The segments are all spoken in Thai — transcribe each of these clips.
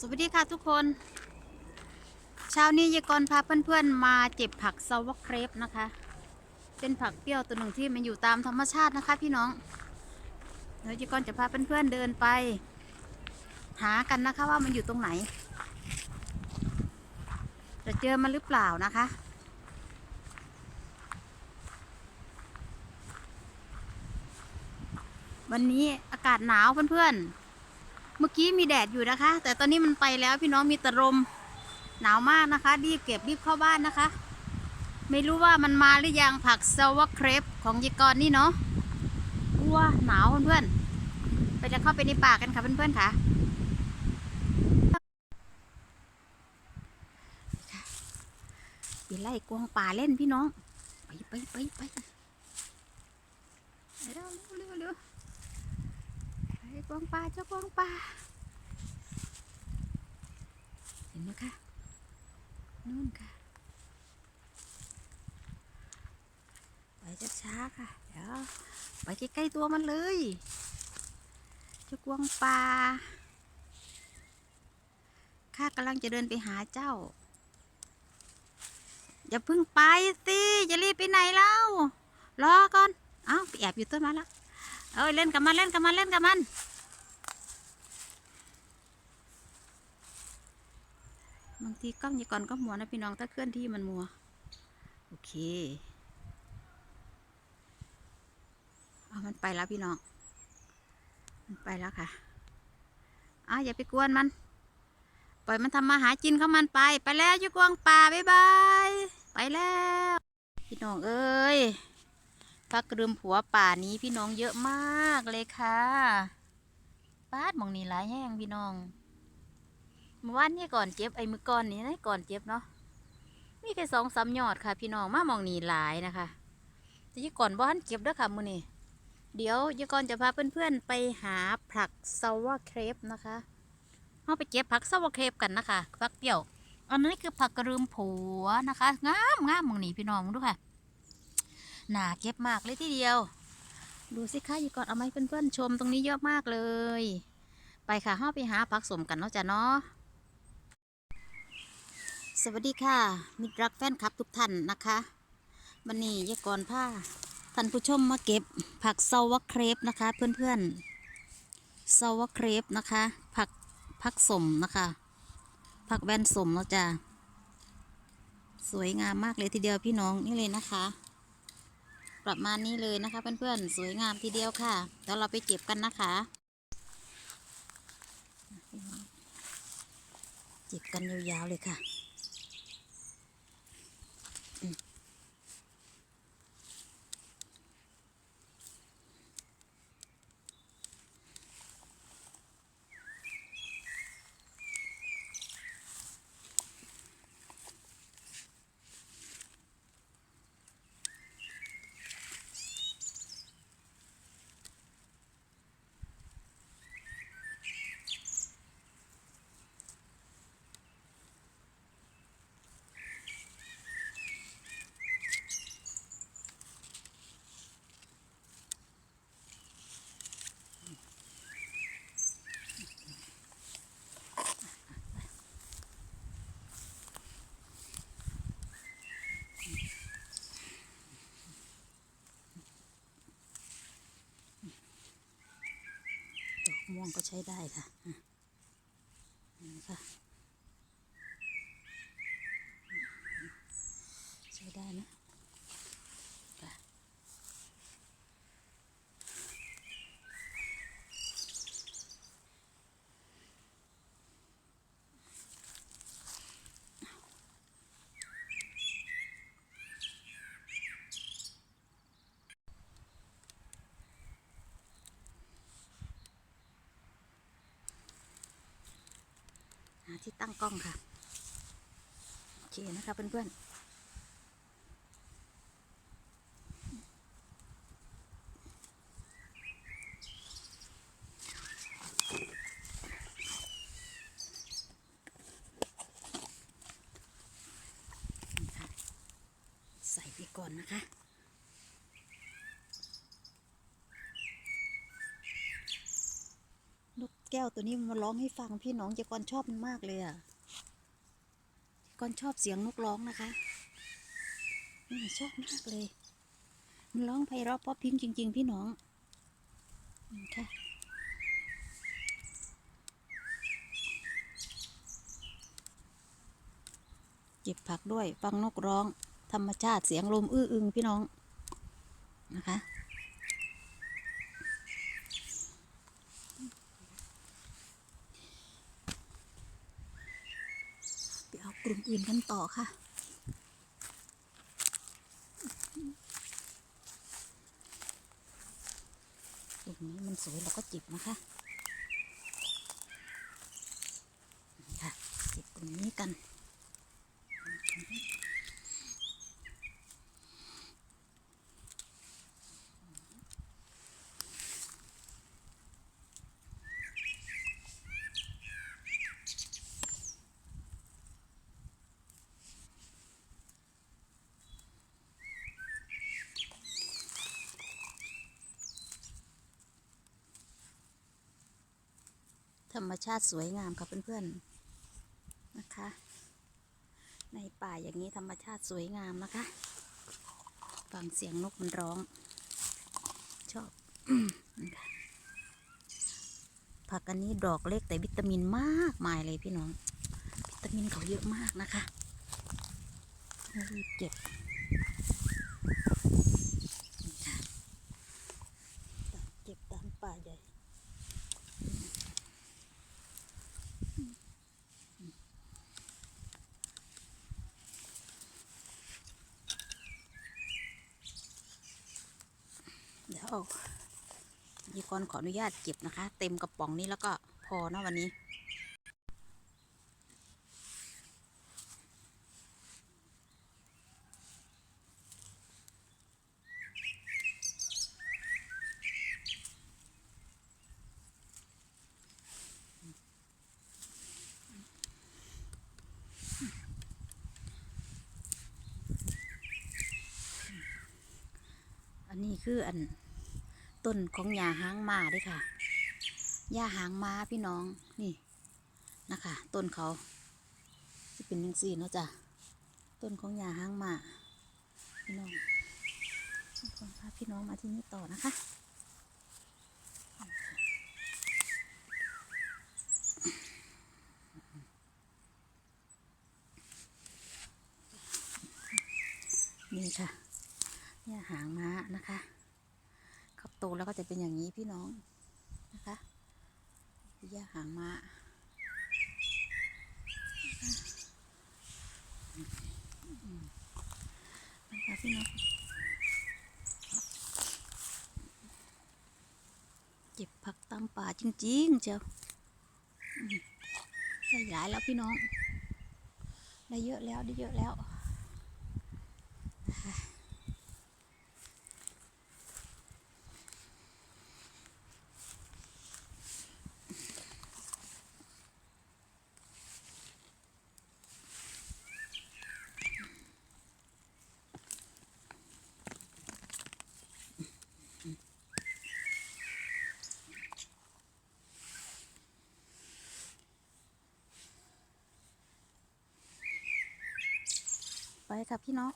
สวัสดีค่ะทุกคน เช้านี้ยายกรพาเพื่อนๆมาเจ็บผักซาวเครปนะคะ เป็นผักเปรี้ยวตัวหนึ่งที่มันอยู่ตามธรรมชาตินะคะ พี่น้อง เดี๋ยวยายกรจะพาเพื่อนๆเดินไป หากันนะคะว่ามันอยู่ตรงไหน จะเจอมันหรือเปล่านะคะวันนี้อากาศหนาวเพื่อนๆ เมื่อกี้มีแดดอยู่นะคะ แต่ตอนนี้มันไปแล้วพี่น้องมีแต่ลมหนาวมากนะคะรีบเก็บรีบเข้าบ้านนะคะ ไม่รู้ว่ามันมาหรือยังผักซาวเครปของยายกรนี่เนาะวัวหนาวเพื่อนๆไปจะเข้าไปในป่ากันค่ะเพื่อนๆค่ะไปไล่กวงป่าเล่นพี่น้อง ไปไปไปไปเร็วเร็วเร็ว ไป กวางปลาเจ้ากวางปลาเห็นไหมคะนู่นค่ะไปช้าๆค่ะเดี๋ยวไปใกล้ๆตัวมันเลยเจ้ากวางปลาข้ากำลังจะเดินไปหาเจ้า อย่าเพึ่งไปสิจะรีบไปไหนเล่ารอก่อน เอ้าไปแอบอยู่ต้นไม้ละเอ้ยเล่นกับมันเล่นกับมันเล่นกับมัน บาง ทีกล้องยาก่อนก็มัวนะพี่น้องถ้าเคลื่อนที่มันมัว โอเคเอามันไปแล้วพี่น้อง มันไปแล้วค่ะอ้าอย่าไปกวนมัน ปล่อยมันทำมาหากินเของมันไป ไปแล้วอยุกวงป่าบ๊ายบาย ไปแล้ว พี่น้องเอ้ยพักระดึมผัวป่านี้พี่น้องเยอะมากเลยค่ะป้าดมองนี่หลายแห้งพี่น้อง มื่อวานนี้ก่อนเจ็บไอ้มือก่อนนี้นะก่อนเจ็บเนาะมีแค่สองสามยอดค่ะ พี่น้องมามองนี่หลายนะคะแต่ยี่ก่อนบ้านเจ็บด้วยค่ะมือนี่เดี๋ยวยี่ก่อนจะพาเพื่อนๆไปหาผักซาวเครปนะคะเราไปเก็บผักซาวเครปกันนะคะผักเปรี้ยวอันนี้คือผักกระดึมผัวนะคะงามงามมองนี่พี่น้องดูค่ะหนาเก็บมากเลยทีเดียว ดูสิคะยู่ก่อนเอาไหมเพื่อนๆชมตรงนี้เยอะมากเลย ไปค่ะห้าไปหาผักสมกันเนาะจ้ะเนาะ สวัสดีค่ะ มิตรรักแฟนคลับทุกท่านนะคะวันนี้ยกรผ้าท่านผู้ชมมาเก็บ ผักซาวเครปนะคะ เพื่อนๆซาวเครปนะคะ ผักผักสมนะคะ ผักแวนสมเนาะจ้ะสวยงามมากเลยทีเดียวพี่น้องนี่เลยนะคะ ประมาณนี้เลยนะคะเพื่อนๆสวยงามทีเดียวค่ะเดี๋ยวเราไปเก็บกันนะคะเก็บกันยาวๆเลยค่ะ ก็ใช้ได้ค่ะนี่ค่ะใช้ได้นะค่ะหา ที่ตั้งกล้องค่ะ โอเคนะคะเพื่อนๆนี่ค่ะใส่ไปก่อนนะคะ น กแก้วตัวนี้มันร้องให้ฟังพี่น้องเจกอนชอบมันมากเลยอะเจกอนชอบเสียงนกร้องนะคะนี่ชอบมากเลย มันร้องไพเราะเพราะพริ้งจริง ๆ พี่น้องนี่ค่ะเก็บผักด้วย ฟังนกร้อง ธรรมชาติเสียงลมอื้ออึงพี่น้องนะคะ ไปเอื่นกันต่อค่ะ ตรงนี้มันสวยเราก็จิบนะคะนี่ค่ะจิบตรงนี้กัน ธรรมชาติสวยงามค่ะเพื่อนๆนะคะ ในป่าอย่างนี้ธรรมชาติสวยงามนะคะฟังเสียงนกมันร้อง ชอบผักอันนี้ดอกเล็กแต่วิตามินมากมายเลยพี่น้อง วิตามินเขาเยอะมากนะคะรีบเก็บนี่ค่ะตามเก็บตามป่าใหญ่ เดี๋ยวเอายีกรขออนุญาตเก็บนะคะ เต็มกระป๋องนี้แล้วก็พอนะวันนี้ อันนี้คืออัน ต้นของยาหางมาด้วยค่ะยาหางมาพี่น้องนี่นะคะ ต้นเขาจะเป็นยังสี่เนาะจ้ะต้นของยาหางมาพี่น้องขอพาพี่น้องมาที่นี่ต่อนะคะนี่ค่ะเนี่ยหางม้านะคะ โตแล้วก็จะเป็นอย่างนี้พี่น้องนะคะคือย่าหางมานะคะพี่น้องเก็บผักตามป่าจริงๆเจ้าได้หลายแล้วพี่น้อง ได้เยอะแล้วได้เยอะแล้ว ไปค่ะพี่น้อง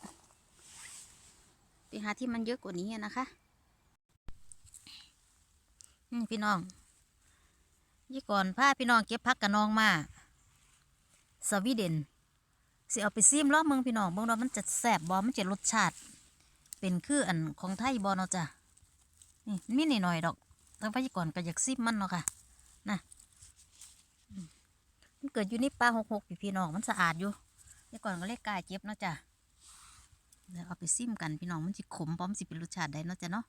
ไปหาที่มันเยอะกว่านี้นะคะพี่น้องยี่ก่อนพาพี่น้องเก็บพักกับน้องมาสวีเดนสิเอาไปซิมล้อบเมืองพี่น้องเบิ่งว่ามันจะแสบบอมันจะรสชาติ เป็นคืออันของไทยบอเนาะจ้ะนี่มีหน่อยๆดอกแต่ว่ายี่ก่อนก็อยากซิมมันเนาะค่ะนะมันเกิดอยู่ในป่าหกหกพี่น้องมันสะอาดอยู่ เดี๋ยวก่อนก็เลขกายเจ็บเนาะจ้ะเดี๋ยวเอาไปซิมกันพี่น้องมันสิขมพร้อมสิเป็นรสชาติได้เนาะจ้ะเนาะ